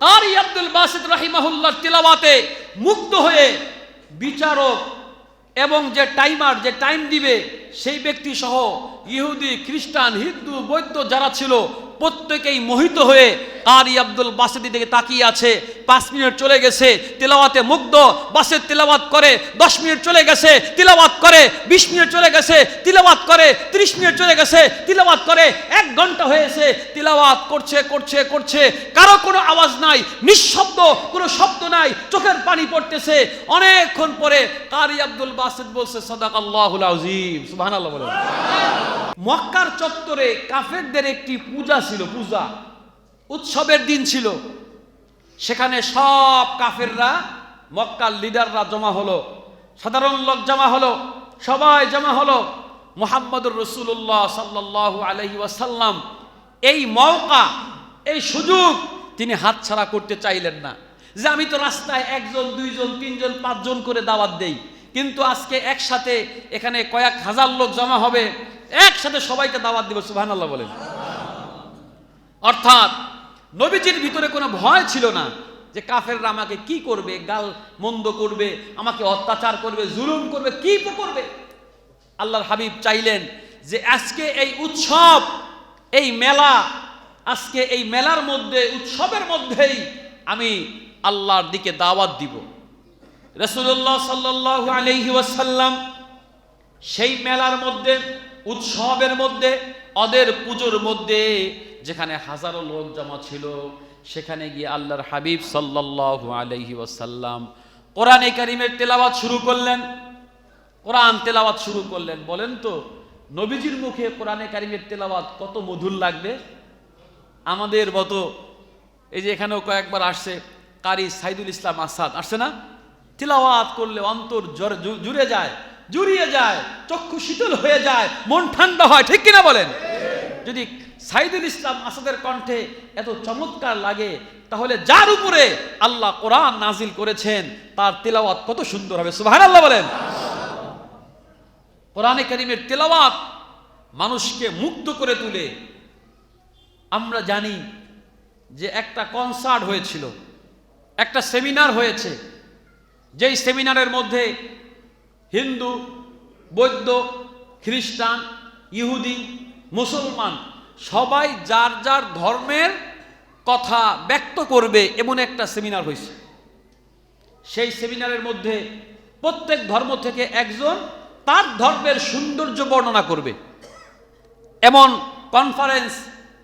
কারি Abdul Basit রাহিমাহুল্লাহ তিলাওয়াতে মুগ্ধ হয়ে বিচারক এবং যে টাইমার, যে টাইম দিবে, সেই ব্যক্তি সহ ইহুদি, খ্রিস্টান, হিন্দু বৈদ্য যারা ছিল প্রত্যেকেই মোহিত হয়ে কারি আব্দুল বাসিদের দিকে তাকিয়ে আছে। পাঁচ মিনিট চলে গেছে, তিলাওয়াতে মুগ্ধ। বাসের তিলাওয়াত করে, দশ মিনিট চলে গেছে, তিলাওয়াত করে, বিশ মিনিট চলে গেছে, তিলাওয়াত করে, ত্রিশ মিনিট চলে গেছে, তিলাওয়াত করে, এক ঘণ্টা হয়েছে, তিলাওয়াত করছে করছে করছে। কারও কোনো আওয়াজ নাই, নিঃশব্দ, কোনো শব্দ নাই, চোখের পানি পড়তেছে। অনেকক্ষণ পরে কারি আব্দুল বাসিদ বলছে সদাক আল্লাহুল আজিম সুবহানাল্লাহ বলে। মক্কার চত্বরে কাফেরদের একটি পূজা ছিল, পূজা। উৎসবের দিন ছিল। সেখানে সব কাফেররা, মক্কার লিডাররা জমা হলো, সাধারণ লোক জমা হলো, সবাই জমা হলো। মোহাম্মদুর রসুল্লাহ সাল্লাহ আলহি ওয়াসাল্লাম এই মৌকা এই সুযোগ তিনি হাতছাড়া করতে চাইলেন না। যে আমি তো রাস্তায় একজন, দুইজন, তিনজন, পাঁচজন করে দাওয়াত দেই, কিন্তু আজকে একসাথে এখানে কয়েক হাজার লোক জমা হবে একসাথে সবাইকে দাওয়াত দিব, সুবহানাল্লাহ বলেন। অর্থাৎ, নবীজির ভিতরে কোনো ভয় ছিল না যে কাফেররা আমাকে কি করবে, গাল মন্দ করবে, আমাকে অত্যাচার করবে, জুলুম করবে, কি করবে? আল্লাহর হাবিব চাইলেন যে আজকে এই উৎসব, এই মেলা, আজকে এই মেলার মধ্যে, উৎসবের মধ্যেই আমি আল্লাহর দিকে দাওয়াত দিব। রসুল্লাহ সাল্লাহ আলহি সেই মেলার মধ্যে উৎসবের মধ্যে অদের পুজোর মধ্যে, যেখানে হাজারো লোক জমা ছিল, সেখানে গিয়ে আল্লাহর হাবিব সাল্লাল্লাহু আলাইহি ওয়াসাল্লাম কোরআনে কারিমের তেলাওয়াত শুরু করলেন। কোরআন তেলাওয়াত শুরু করলেন। বলেন তো, নবীজির মুখে কোরআনে কারিমের তেলাওয়াত কত মধুর লাগবে? আমাদের মতো, এই যে এখানেও কয়েকবার আসছে, কারি সাইদুল ইসলাম আসাদ, আসছে না? তিলাওয়াত করলে অন্তর জুড়ে যায়। জুড়িয়ে যায়, চক্ষু শীতল হয়ে যায়, মন ঠান্ডা হয়, ঠিক কিনা বলেন? যদি সাইদুল ইসলাম আসাদের কণ্ঠে এত চমৎকার লাগে, তাহলে যার উপরে আল্লাহ কোরআন নাজিল করেছেন, তার তেলাওয়াত কত সুন্দর হবে সুবাহ আল্লাহ বলেন। কোরআনে করিমের তেলাওয়াত মানুষকে মুক্ত করে তুলে, আমরা জানি যে একটা কনসার্ট হয়েছিল, একটা সেমিনার হয়েছে, যেই সেমিনারের মধ্যে হিন্দু, বৌদ্ধ, খ্রিস্টান, ইহুদি, মুসলমান, সবাই যার যার ধর্মের কথা ব্যক্ত করবে এমন একটা সেমিনার হয়েছে। সেই সেমিনারের মধ্যে প্রত্যেক ধর্ম থেকে একজন তার ধর্মের সৌন্দর্য বর্ণনা করবে। এমন কনফারেন্স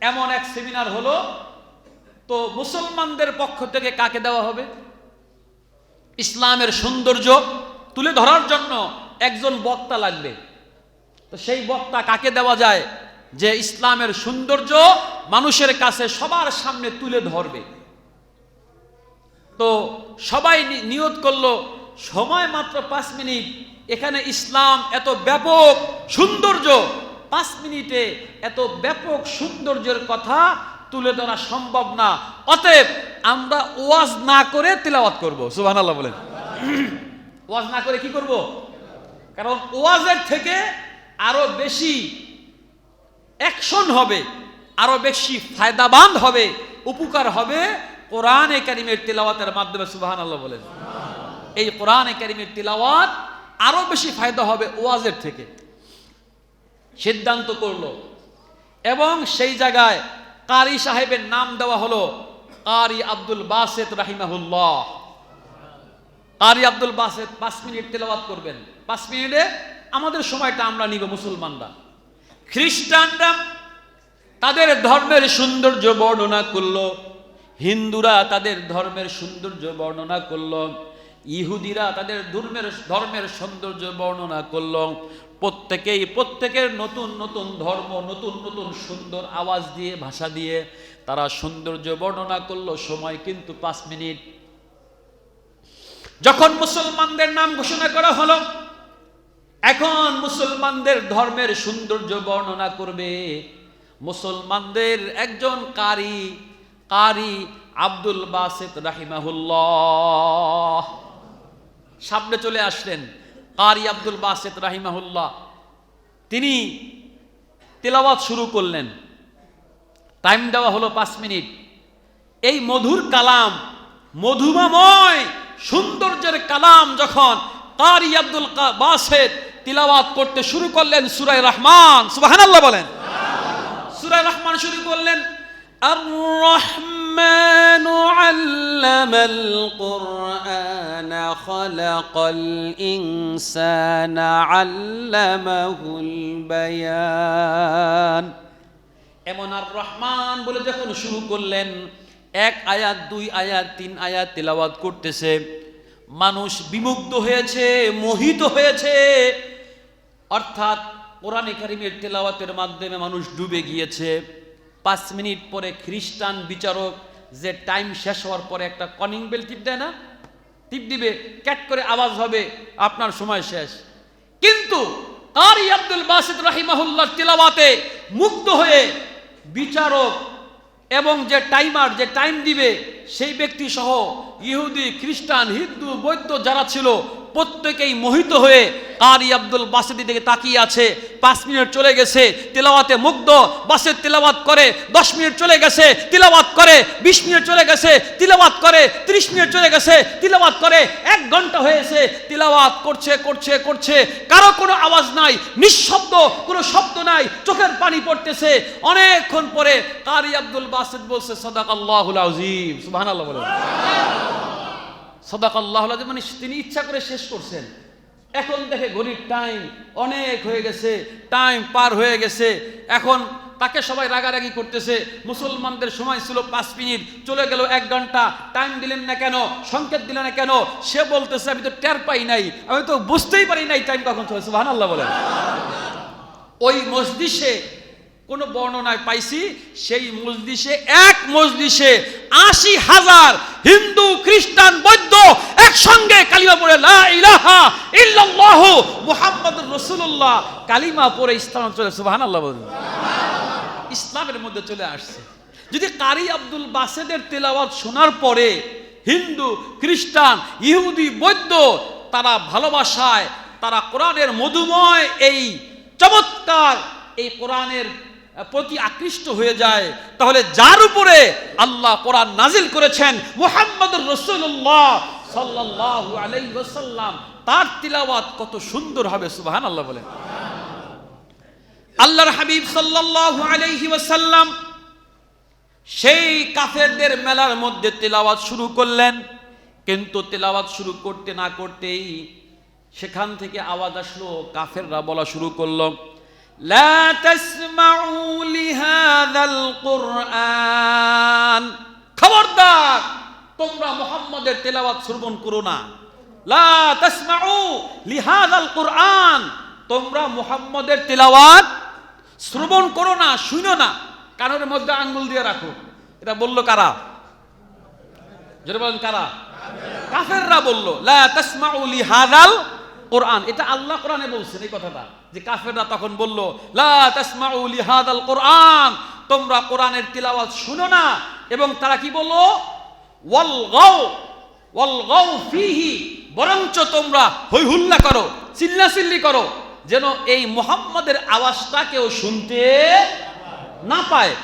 এমন এক সেমিনার হলো, তো মুসলমানদের পক্ষ থেকে কাকে দেওয়া হবে? ইসলামের সৌন্দর্য তুলে ধরার জন্য একজন বক্তা লাগবে। তো সেই বক্তা কাকে দেওয়া যায়? যে ইসলামের সৌন্দর্য মানুষের কাছে সবার সামনে তুলে ধরবে। তো সবাই নিয়ত করল, সময় মাত্র পাঁচ মিনিট। এখানে ইসলাম এত ব্যাপক সৌন্দর্য, পাঁচ মিনিটে এত ব্যাপক সৌন্দর্যের কথা তুলে ধরা সম্ভব না। অতএব আমরা ওয়াজ না করে তিলাওয়াত করব। সুবহানাল্লাহ বলেন। ওয়াজ না করে কি করব? কারণ ওয়াজের থেকে আরও বেশি অ্যাকশন হবে, আরও বেশি ফায়দাবান হবে, উপকার হবে কোরআনে কারিমের তিলাওয়াতের মাধ্যমে সুবাহান আল্লাহ বলেন। এই কোরআনে কারিমের তিলাওয়াত আরও বেশি ফায়দা হবে ওয়াজের থেকে। সিদ্ধান্ত করল। এবং সেই জায়গায় কারি সাহেবের নাম দেওয়া হলো কারি আব্দুল বাসেত রাহিমাহুল্লাহ। কারি আব্দুল বাসেদ, পাঁচ মিনিট তেলাওয়াত করবেন। পাঁচ মিনিটে আমাদের সময়টা আমরা নিব মুসলমানরা। খ্রিস্টানরা তাদের ধর্মের সৌন্দর্য বর্ণনা করল। হিন্দুরা তাদের ধর্মের সৌন্দর্য বর্ণনা করল। ইহুদিরা তাদের ধর্মের ধর্মের সৌন্দর্য বর্ণনা করল। প্রত্যেকেই, প্রত্যেকের নতুন নতুন ধর্ম, নতুন নতুন সুন্দর আওয়াজ দিয়ে, ভাষা দিয়ে তারা সৌন্দর্য বর্ণনা করল। সময় কিন্তু পাঁচ মিনিট। যখন মুসলমানদের নাম ঘোষণা করা হলো, এখন মুসলমানদের ধর্মের সৌন্দর্য বর্ণনা করবে। মুসলমানদের একজন কারি কারি আব্দুল বাসেত রাহিমাহুল্লাহ। সামনে চলে আসলেন, কারি আব্দুল বাসেত রাহিমাহুল্লাহ। তিনি তেলাওয়াত শুরু করলেন। টাইম দেওয়া হলো পাঁচ মিনিট। এই মধুর কালাম মধুমাময় সৌন্দর্যের কালাম যখন কারি আব্দুল কা- বাসেদ তিলাওয়াত করতে শুরু করলেন সুরায় রহমান সুবহানাল্লাহ বলেন সুরায় রহমান শুরু করলেন আর রহমান علم القرآن خلق الإنسان علمه البيان এমন আর রহমান বলে যখন শুরু করলেন এক আয়াত, দুই আয়াত, তিন আয়াত তেলাওয়াত করতেছে। মানুষ বিমুগ্ধ হয়েছে, মোহিত হয়েছে। অর্থাৎ কোরআন কারিমের তেলাওয়াতের মাধ্যমে মানুষ ডুবে গিয়েছে। পাঁচ মিনিট পরে খ্রিস্টান বিচারক যে টাইম শেষ হওয়ার পরে একটা কনিং বেল টিপ দেয় না? টিপ দিবে, ক্যাট করে আওয়াজ হবে, আপনার সময় শেষ। কিন্তু কারি আব্দুল বাসিদ রাহিমাহুল্লাহ তেলাওয়াতে মুগ্ধ হয়ে বিচারক এবং যে টাইমার, যে টাইম দিবে, সেই ব্যক্তি সহ ইহুদি, খ্রিস্টান, হিন্দু বৈদ্য যারা ছিল প্রত্যেকেই মোহিত হয়ে কারি আব্দুল বাসিদি দিকে তাকিয়ে আছে। পাঁচ মিনিট চলে গেছে, তিলাওয়াতে মুগ্ধ। বাসের তিলাওয়াত করে, দশ মিনিট চলে গেছে, তিলাওয়াত করে, বিশ মিনিট চলে গেছে, তিলাওয়াত করে, ত্রিশ মিনিট চলে গেছে, তিলাওয়াত করে, এক ঘণ্টা হয়েছে, তিলাওয়াত করছে করছে করছে। কারও কোনো আওয়াজ নাই, নিঃশব্দ, কোনো শব্দ নাই, চোখের পানি পড়তেছে। অনেকক্ষণ পরে কারি আব্দুল বাসিদ বলছে সদাক আল্লাহুল আজিম সুবহানাল্লাহ সদাক আল্লাহ মানে তিনি ইচ্ছা করে শেষ করছেন। এখন দেখে ঘড়ির টাইম অনেক হয়ে গেছে টাইম পার হয়ে গেছে। এখন তাকে সবাই রাগারাগি করতেছে। মুসলমানদের সময় ছিল পাঁচ মিনিট, চলে গেল এক ঘণ্টা। টাইম দিলেন না কেন? সংকেত দিলেন না কেন? সে বলতেছে, আমি তো টের পাই নাই। আমি তো বুঝতেই পারি নাই টাইম কখন চলেছে ভান আল্লাহ বলেন। ওই মসজিষে কোন বর্ণনায় পাইছি, সেই মসজিষে এক মসজিষে আশি হাজার হিন্দু, খ্রিস্টান, বৌদ্ধ একসঙ্গে কালিমা পড়ে, লা ইলাহা ইল্লাল্লাহ মুহাম্মাদুর রাসূলুল্লাহ কালিমা পড়ে ইসলাম চলে সুবহানাল্লাহ ইসলামের মধ্যে চলে আসছে। যদি কারি আব্দুল বাসেদের তেলাওয়াত শোনার পরে হিন্দু, খ্রিস্টান, ইহুদি, বৌদ্ধ তারা ভালোবাসায়, তারা কোরআনের মধুময় এই চমৎকার এই কোরআনের প্রতি আকৃষ্ট হয়ে যায়, তাহলে যার উপরে আল্লাহ কোরআন নাজিল করেছেন, মুহাম্মদুর রসুল্লাহ সাল্লাল্লাহু আলাইহি ওয়াসাল্লাম, তার তিলাওয়াত কত সুন্দর হবে, সুবহানাল্লাহ বলেন। আল্লাহর হাবিব সাল্লাল্লাহু আলাইহি ওয়াসাল্লাম সেই কাফেরদের মেলার মধ্যে তেলাওয়াত শুরু করলেন, কিন্তু তেলাওয়াত শুরু করতে না করতেই সেখান থেকে আওয়াজ আসলো, কাফেররা বলা শুরু করল কুরআন খবরদার, তোমরা মুহাম্মাদের তেলাওয়াত শ্রবণ করো না। লা তাসমাউ তোমরা তেলাওয়াত শ্রবণ করো না, শুনো না। কানের মধ্যে আঙ্গুল দিয়ে রাখো। এটা বলল কারা? জোরে বলেন কারা? কাফেররা বলল, লা তাসমাউ লিহাযাল কোরআন, এটা আল্লাহ কোরআনে বলছেন এই কথাটা। যে কাফেররা তখন বলল লিহাদাল কোরআন। তোমরা কোরআনের তিলাওয়াত শুনো না। এবং তারা কি বলল? ওয়াল গাও ওয়াল গাও ফিহি, বরঞ্চ তোমরা হই হুল্লা করো, চিল্লাচিল্লি করো, যেন এই মুহাম্মাদের আওয়াজটা কেউ শুনতে না পায়।